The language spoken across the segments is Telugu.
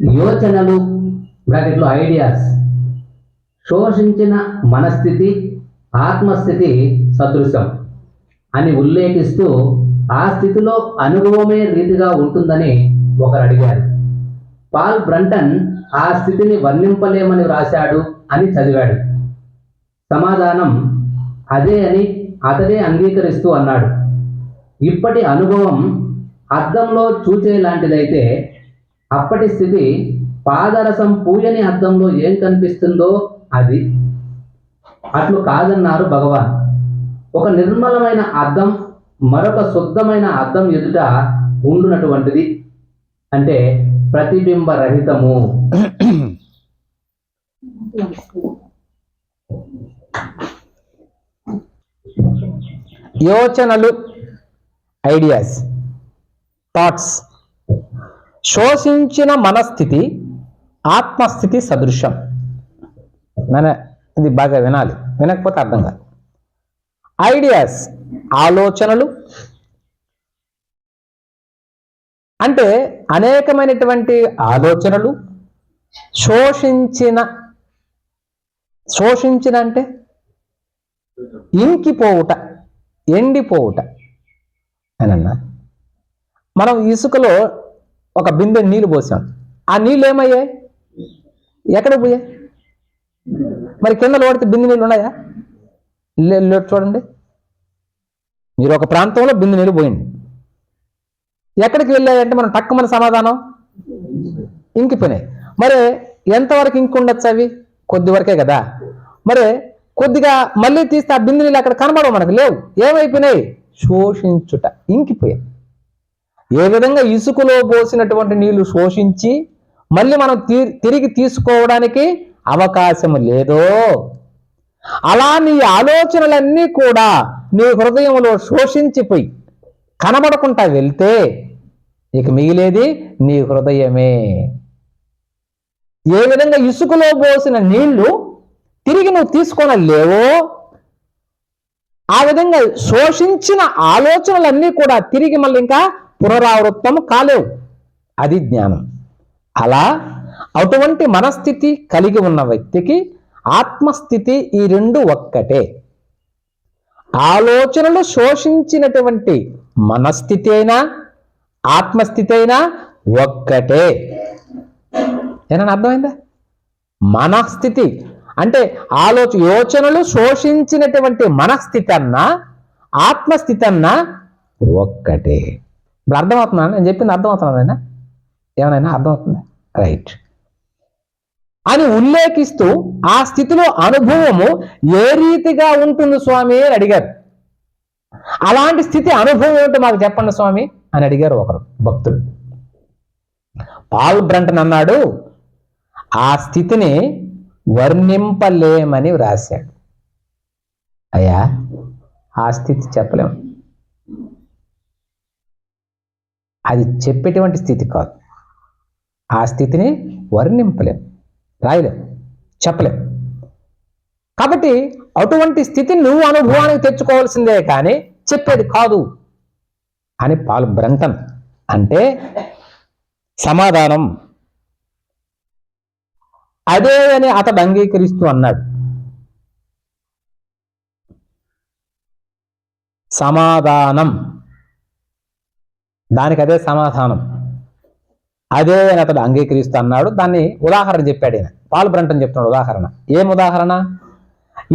యోచనలు బ్రాకెట్లో ఐడియాస్ శోషించిన మనస్థితి ఆత్మస్థితి సదృశ్యం అని ఉల్లేఖిస్తూ ఆ స్థితిలో అనుభవమే రీతిగా ఉంటుందని ఒకరు అడిగారు. పాల్ బ్రంటన్ ఆ స్థితిని వర్ణింపలేమని వ్రాశాడు అని చదివాడు. సమాధానం అదే అని అతడే అంగీకరిస్తూ అన్నాడు. ఇప్పటి అనుభవం అద్దంలో చూచే లాంటిదైతే అప్పటి స్థితి పాదరసం పూయని అర్థంలో ఏం కనిపిస్తుందో అది. అట్లు కాదన్నారు భగవాన్. ఒక నిర్మలమైన అర్థం మరొక శుద్ధమైన అర్థం ఎదుట ఉండునటువంటిది. అంటే ప్రతిబింబ రహితము యోచనలు ఐడియాస్ థాట్స్. శోషించిన మనస్థితి ఆత్మస్థితి సదృశం. మన ఇది బాగా వినాలి. వినకపోతే అర్థం కాదు. ఐడియాస్ ఆలోచనలు. అంటే అనేకమైనటువంటి ఆలోచనలు శోషించిన శోషించిన అంటే ఇంకిపోవుట ఎండిపోవుట అని అన్నా మనం ఇసుకలో ఒక బిందె నీళ్ళు పోసాం. ఆ నీళ్ళు ఏమయ్యాయి? ఎక్కడ పోయాయి? మరి కింద లోడితే బిందె నీళ్ళు ఉన్నాయా? లే- చూడండి. మీరు ఒక ప్రాంతంలో బిందె నీళ్ళు పోయింది ఎక్కడికి వెళ్ళాయంటే మనం తక్కువ సమాధానం? ఇంకిపోయినాయి. మరి ఎంతవరకు ఇంకి ఉండొచ్చు అవి? కొద్ది వరకే కదా. మరి కొద్దిగా మళ్ళీ తీస్తే ఆ బిందు నీళ్ళు అక్కడ కనబడవు మనకు లేవు. ఏమైపోయినాయి? శోషించుట. ఇంకిపోయాయి. ఏ విధంగా ఇసుకలో పోసినటువంటి నీళ్ళు శోషించి మళ్ళీ మనం తిరిగి తీసుకోవడానికి అవకాశం లేదో. అలా నీ ఆలోచనలన్నీ కూడా నీ హృదయంలో శోషించిపోయి కనబడకుండా వెళ్తే ఇక మిగిలేది నీ హృదయమే. ఏ విధంగా ఇసుకలో పోసిన నీళ్ళు తిరిగి నువ్వు తీసుకొని లేవో ఆ విధంగా శోషించిన ఆలోచనలన్నీ కూడా తిరిగి మళ్ళీ ఇంకా పునరావృత్తం కాలేవు. అది జ్ఞానం. అలా అటువంటి మనస్థితి కలిగి ఉన్న వ్యక్తికి ఆత్మస్థితి ఈ రెండు ఒక్కటే. ఆలోచనలు శోషించినటువంటి మనస్థితి అయినా ఆత్మస్థితి అయినా ఒక్కటే. ఏమన్నా అర్థమైందా? మనస్థితి అంటే ఆలోచ యోచనలు శోషించినటువంటి మనస్థితి అన్నా ఆత్మస్థితి అన్నా ఒక్కటే. ఇప్పుడు అర్థమవుతున్నాను నేను చెప్పింది అర్థమవుతున్నదైనా ఏమైనా అర్థమవుతుందా? రైట్ అని ఉల్లేఖిస్తూ ఆ స్థితిలో అనుభవము ఏ రీతిగా ఉంటుంది స్వామి అని అడిగారు. అలాంటి స్థితి అనుభవం ఏంటో మాకు చెప్పండి స్వామి అని అడిగారు ఒకరు భక్తుడు. పాల్ బ్రంటన్ అన్నాడు ఆ స్థితిని వర్ణింపలేమని వ్రాశాడు. అయ్యా ఆ స్థితి చెప్పలేము. అది చెప్పేటువంటి స్థితి కాదు. ఆ స్థితిని వర్ణింపలేం రాయలేం చెప్పలేం. కాబట్టి అటువంటి స్థితిని నువ్వు అనుభవానికి తెచ్చుకోవాల్సిందే కానీ చెప్పేది కాదు అని పాలు భ్రంతం అంటే సమాధానం. అదే అని అతడు అంగీకరిస్తూ అన్నాడు. సమాధానం. దానికి అదే సమాధానం. అదే అని అతడు అంగీకరిస్తూ అన్నాడు. దాన్ని ఉదాహరణ చెప్పాడు ఈయన. పాల్ బ్రంటన్ చెప్తున్నాడు ఉదాహరణ. ఏం ఉదాహరణ?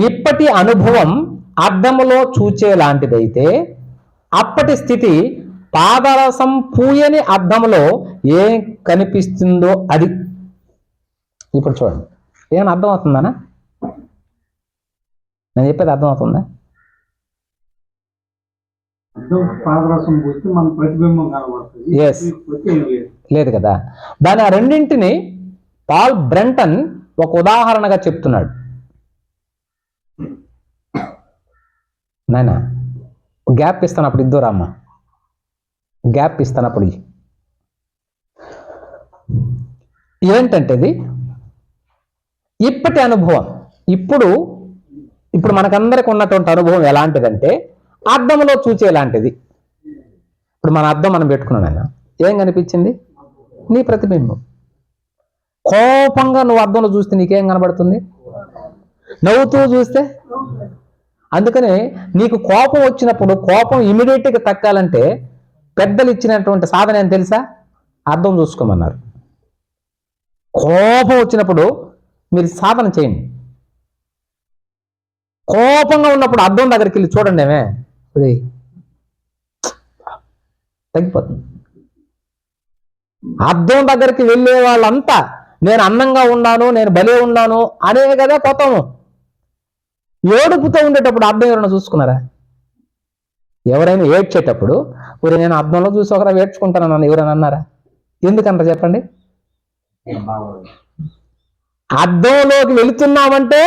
ఇప్పటి అనుభవం అద్దములో చూచే లాంటిదైతే అప్పటి స్థితి పాదరసం పూయని అద్దంలో ఏం కనిపిస్తుందో అది. ఇప్పుడు చూడండి. ఏమైనా అర్థమవుతుందానా? నేను చెప్పేది అర్థమవుతుందా? పాదరసం పోస్తే మన ప్రతిబింబం కనబడుతుంది. Yes. పోతే ఏం లేదు. కదా? దాని ఆ రెండింటిని పాల్ బ్రెంటన్ ఒక ఉదాహరణగా చెప్తున్నాడు. నాయనా గ్యాప్ ఇస్తానప్పుడు ఇద్దరు అమ్మ గ్యాప్ ఇస్తానప్పుడు. ఏంటంటే ఇది? ఇప్పటి అనుభవం. ఇప్పుడు ఇప్పుడు మనకందరికి ఉన్నటువంటి అనుభవం ఎలాంటిదంటే అద్దంలో చూచేలాంటిది ఇప్పుడు మన అద్దం మనం పెట్టుకున్నాను ఆయన ఏం కనిపించింది? నీ ప్రతిబింబం. కోపంగా నువ్వు అద్దంలో చూస్తే నీకేం కనబడుతుంది? నవ్వుతూ చూస్తే? అందుకని నీకు కోపం వచ్చినప్పుడు కోపం ఇమీడియట్గా తక్కాలంటే పెద్దలు ఇచ్చినటువంటి సాధన ఏం తెలుసా? అర్థం చూసుకోమన్నారు. కోపం వచ్చినప్పుడు మీరు సాధన చేయండి. కోపంగా ఉన్నప్పుడు అద్దం దగ్గరికి వెళ్ళి చూడండి ఏమే ఒరేయ్, తగ్గిపోతుంది. అర్థం దగ్గరికి వెళ్ళే వాళ్ళంతా నేను అందంగా ఉన్నాను నేను భలే ఉన్నాను అనేవి కదా పోతాము ఏడుపుతో ఉండేటప్పుడు అద్దం ఎవరైనా చూసుకున్నారా? ఎవరైనా ఏడ్చేటప్పుడు ఇప్పుడు నేను అద్దంలో చూసి ఒకరా ఏడ్చుకుంటానని ఎవరైనా అన్నారా? ఎందుకంటారు చెప్పండి. అర్థంలోకి వెళుతున్నామంటే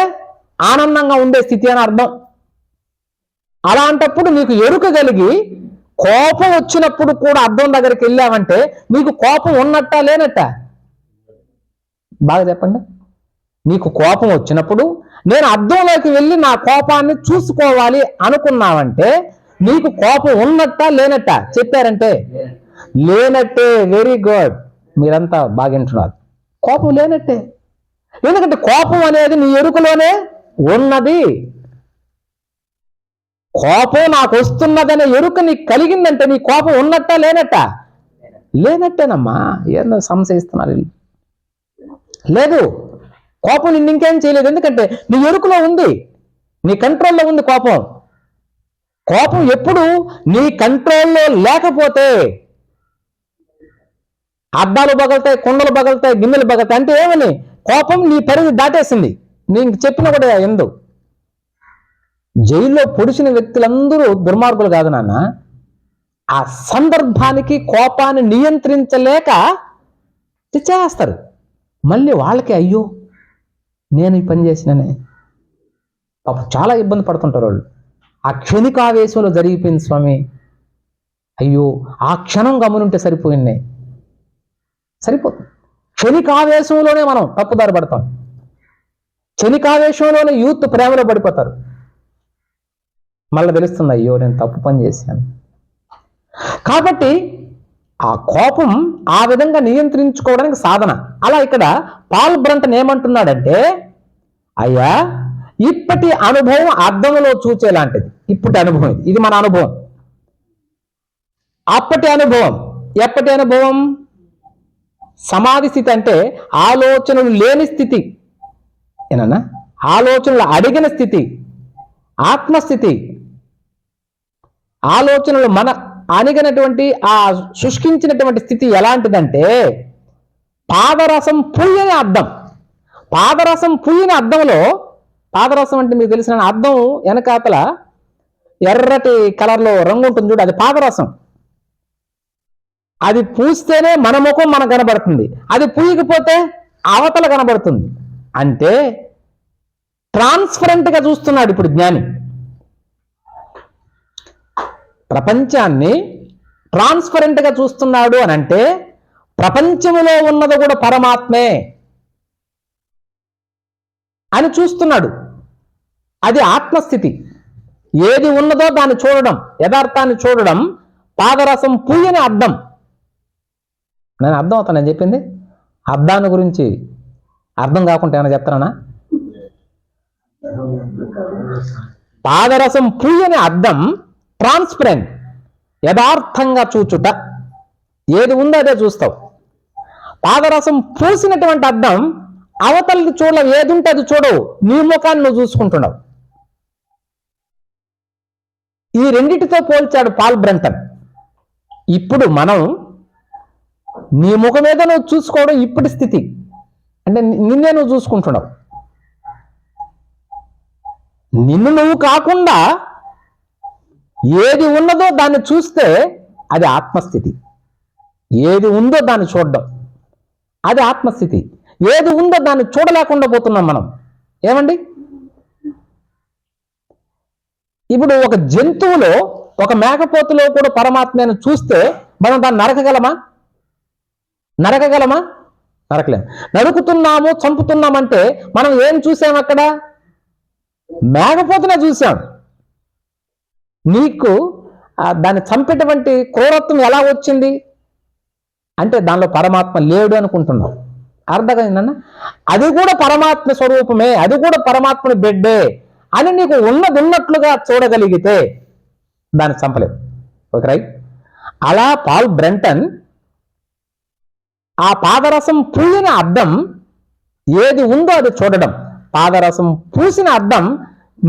ఆనందంగా ఉండే స్థితి అని అర్థం. అలాంటప్పుడు నీకు ఎరుక కలిగి కోపం వచ్చినప్పుడు కూడా అద్దం దగ్గరికి వెళ్ళావంటే నీకు కోపం ఉన్నట్టా లేనట్టా? బాగా చెప్పండి. నీకు కోపం వచ్చినప్పుడు నేను అద్దంలోకి వెళ్ళి నా కోపాన్ని చూసుకోవాలి అనుకున్నావంటే నీకు కోపం ఉన్నట్టా లేనట్టా? చెప్పారంటే లేనట్టే వెరీ గుడ్ మీరంతా బాగింటున్నారు కోపం లేనట్టే. ఎందుకంటే కోపం అనేది నీ ఎరుకలోనే ఉన్నది. కోపం నాకు వస్తున్నదనే ఎరుక నీకు కలిగిందంటే నీ కోపం ఉన్నట్టా లేనట్టా? లేనట్టేనమ్మా. ఏందో సంశయిస్తున్నారు వీళ్ళు. లేదు కోపం నిన్ను ఇంకేం చేయలేదు. ఎందుకంటే నీ ఎరుకలో ఉంది నీ కంట్రోల్లో ఉంది కోపం. కోపం ఎప్పుడు నీ కంట్రోల్లో లేకపోతే అద్దాలు పగలుతాయి కుండలు పగలుతాయి గిన్నెలు పగలుతాయి. అంటే ఏమని? కోపం నీ పరిధి దాటేసింది. నీకు చెప్పిన కూడా ఎందు. జైల్లో పొడిచిన వ్యక్తులందరూ దుర్మార్గులు కాదు నాన్న. ఆ సందర్భానికి కోపాన్ని నియంత్రించలేక చేస్తారు మళ్ళీ వాళ్ళకి అయ్యో నేను ఈ పని చేసిననే. పాప చాలా ఇబ్బంది పడుతుంటారు వాళ్ళు. ఆ క్షణికావేశంలో జరిగిపోయింది స్వామి. అయ్యో ఆ క్షణం గమనుంటే సరిపోయింది. సరిపోతుంది. క్షణికావేశంలోనే మనం తప్పుదారి పడతాం. క్షణికావేశంలోనే యూత్ ప్రేమలో పడిపోతారు. మళ్ళీ తెలుస్తుంది అయ్యో నేను తప్పు పని చేశాను. కాబట్టి ఆ కోపం ఆ విధంగా నియంత్రించుకోవడానికి సాధన. అలా ఇక్కడ పాల్ బ్రంటన్ ఏమంటున్నాడంటే అయ్యా ఇప్పటి అనుభవం అర్థంలో చూచేలాంటిది. ఇప్పటి అనుభవం ఇది. ఇది మన అనుభవం. అప్పటి అనుభవం. ఎప్పటి అనుభవం? సమాధి స్థితి అంటే ఆలోచనలు లేని స్థితి. ఏనన్నా? ఆలోచనలు అడిగిన స్థితి. ఆత్మస్థితి. ఆలోచనలు మన అనిగినటువంటి ఆ శుష్కించినటువంటి స్థితి ఎలాంటిదంటే పాదరసం పుయ్యని అర్థం పాదరసం పుయ్యని అర్థంలో పాదరసం అంటే మీకు తెలిసిన అర్థం వెనకాతల ఎర్రటి కలర్లో రంగు ఉంటుంది చూడు అది పాదరసం. అది పూస్తేనే మన ముఖం మనకు కనబడుతుంది. అది పూయకపోతే అవతల కనబడుతుంది. అంటే ట్రాన్స్పరెంట్గా చూస్తున్నాడు ఇప్పుడు జ్ఞాని. ప్రపంచాన్ని ట్రాన్స్పరెంట్గా చూస్తున్నాడు అని అంటే ప్రపంచములో ఉన్నది కూడా పరమాత్మే అని చూస్తున్నాడు. అది ఆత్మస్థితి. ఏది ఉన్నదో దాన్ని చూడడం యథార్థాన్ని చూడడం పాదరసం పూయని అర్థం. నేను అర్థం అవుతాను నేను చెప్పింది? అర్థాన్ని గురించి అర్థం కాకుండా ఏమైనా చెప్తానా పాదరసం పూయని అర్థం ట్రాన్స్పరెంట్ యథార్థంగా చూచుట. ఏది ఉందో అదే చూస్తావు. పాదరసం పూసినటువంటి అర్థం అవతలది చూడలేవు ఏది ఉంటే అది చూడవు. నీ ముఖాన్ని నువ్వు చూసుకుంటున్నావు. ఈ రెండిటితో పోల్చాడు పాల్ బ్రంటన్. ఇప్పుడు మనం నీ ముఖం మీద నువ్వు చూసుకోవడం ఇప్పటి స్థితి. అంటే నిన్నే నువ్వు చూసుకుంటున్నావు. నిన్ను నువ్వు కాకుండా ఏది ఉన్నదో దాన్ని చూస్తే అది ఆత్మస్థితి. ఏది ఉందో దాన్ని చూడడం. అది ఆత్మస్థితి. ఏది ఉందో దాన్ని చూడలేకుండా పోతున్నాం మనం. ఏమండి? ఇప్పుడు ఒక జంతువులో ఒక మేకపోతులో కూడా పరమాత్మను చూస్తే మనం దాన్ని నరకగలమా? నరకగలమా? నరకలేం. నరుకుతున్నాము చంపుతున్నామంటే మనం ఏం చూసాం అక్కడ? మేకపోతునే చూసాం. నీకు దాన్ని చంపేటువంటి క్రూరత్వం ఎలా వచ్చింది? అంటే దానిలో పరమాత్మ లేడు అనుకుంటున్నావు అర్థమైందన్న అది కూడా పరమాత్మ స్వరూపమే అది కూడా పరమాత్మని బిడ్డే అని నీకు ఉన్నది ఉన్నట్లుగా చూడగలిగితే దాన్ని చంపలేవు. Okay right? అలా పాల్ బ్రెంటన్ ఆ పాదరసం పూసిన అర్థం ఏది ఉందో అది చూడడం. పాదరసం పూసిన అర్థం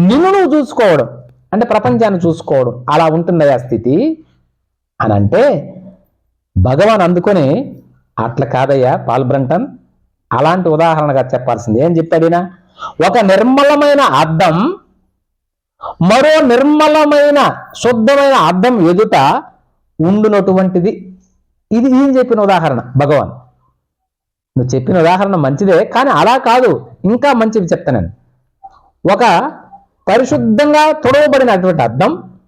నిన్ను నువ్వు చూసుకోవడం. అంటే ప్రపంచాన్ని చూసుకోవడం. అలా ఉంటుందయ్యా స్థితి. అని అంటే భగవాన్ అందుకొని అట్లా కాదయ్యా పాల్బ్రంటన్ అలాంటి ఉదాహరణగా చెప్పాల్సింది. ఏం చెప్పాడినా ఒక నిర్మలమైన అర్థం మరో నిర్మలమైన శుద్ధమైన అద్దం ఎదుట ఉండునటువంటిది. ఇది ఈయన చెప్పిన ఉదాహరణ భగవాన్. నువ్వు చెప్పిన ఉదాహరణ మంచిదే కానీ అలా కాదు. ఇంకా మంచిది చెప్తాను నేను. ఒక పరిశుద్ధంగా తొడవబడినటువంటి అద్దం.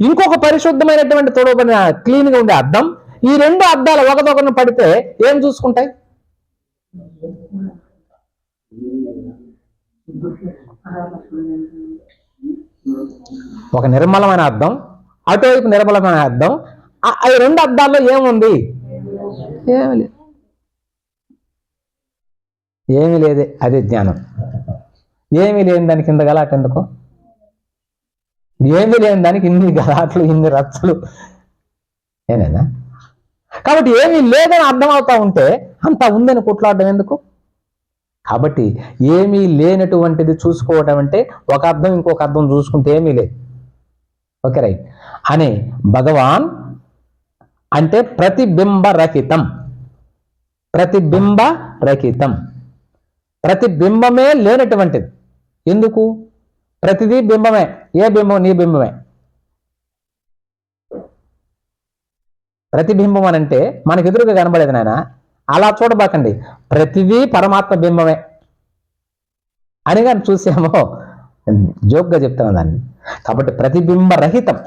ఇంకొక పరిశుద్ధమైనటువంటి తొడవబడిన క్లీన్గా ఉండే అద్దం. ఈ రెండు అద్దాలు ఒకదొకరిని పడితే ఏం చూసుకుంటాయి? ఒక నిర్మలమైన అద్దం అటువైపు నిర్మలమైన అద్దం. ఆ- రెండు అద్దాల్లో ఏముంది? ఏమీ లేదు. ఏమీ లేదే అదే జ్ఞానం. ఏమీ లేని దానికి ఇంత గలాట ఎందుకు? ఏమీ లేని దానికి ఇన్ని గలాట్లు ఇన్ని రచ్చలు. ఏనేనా కాబట్టి ఏమీ లేదని అర్థమవుతా ఉంటే అంతా ఉందని కొట్లాడడం ఎందుకు? కాబట్టి ఏమీ లేనటువంటిది చూసుకోవడం అంటే ఒక అర్థం ఇంకొక అర్థం చూసుకుంటే ఏమీ లేదు. Okay right. అని భగవాన్ అంటే ప్రతిబింబ రహితం ప్రతిబింబ రహితం ప్రతిబింబమే లేనటువంటిది. ఎందుకు? ప్రతిదీ బింబమే. ఏ బింబం? నీ బింబమే. ప్రతిబింబం అని అంటే మనకు ఎదురుగా కనబడేది నాయన. అలా చూడబాకండి. ప్రతిదీ పరమాత్మ బింబమే. అని కానీ చూసామో. జోక్గా చెప్తాను దాన్ని. కాబట్టి ప్రతిబింబ రహితం.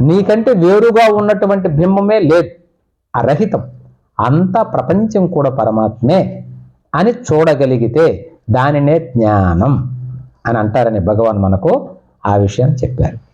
నీకంటే వేరుగా ఉన్నటువంటి బింబమే లేదు. ఆ రహితం. అంతా ప్రపంచం కూడా పరమాత్మే అని చూడగలిగితే దానినే జ్ఞానం అని అంటారని భగవాన్ మనకు ఆ విషయం చెప్పారు.